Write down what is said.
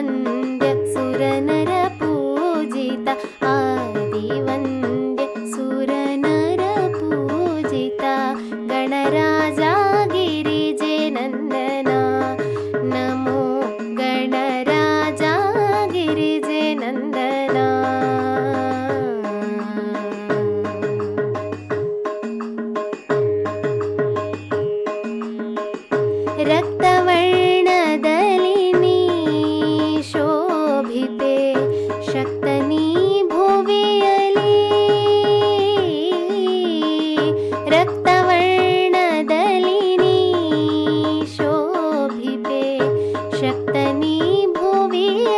ആദിവന്ദ്യ സുരനര പൂജിത ആദിവന്ദ്യ സുരനര പൂജിത ഗണരാജാ ഗിരിജനന്ദന നമോ ഗണരാജാ ഗിരിജനന്ദന രക്തവഴി ಶಕ್ತನೀ ಭುವಿಯಲಿ. ರಕ್ತವರ್ಣದಲ್ಲಿ ನೀ ಶೋಭಿತೆ. ಶಕ್ತನೀ ಭುವಿಯಲಿ.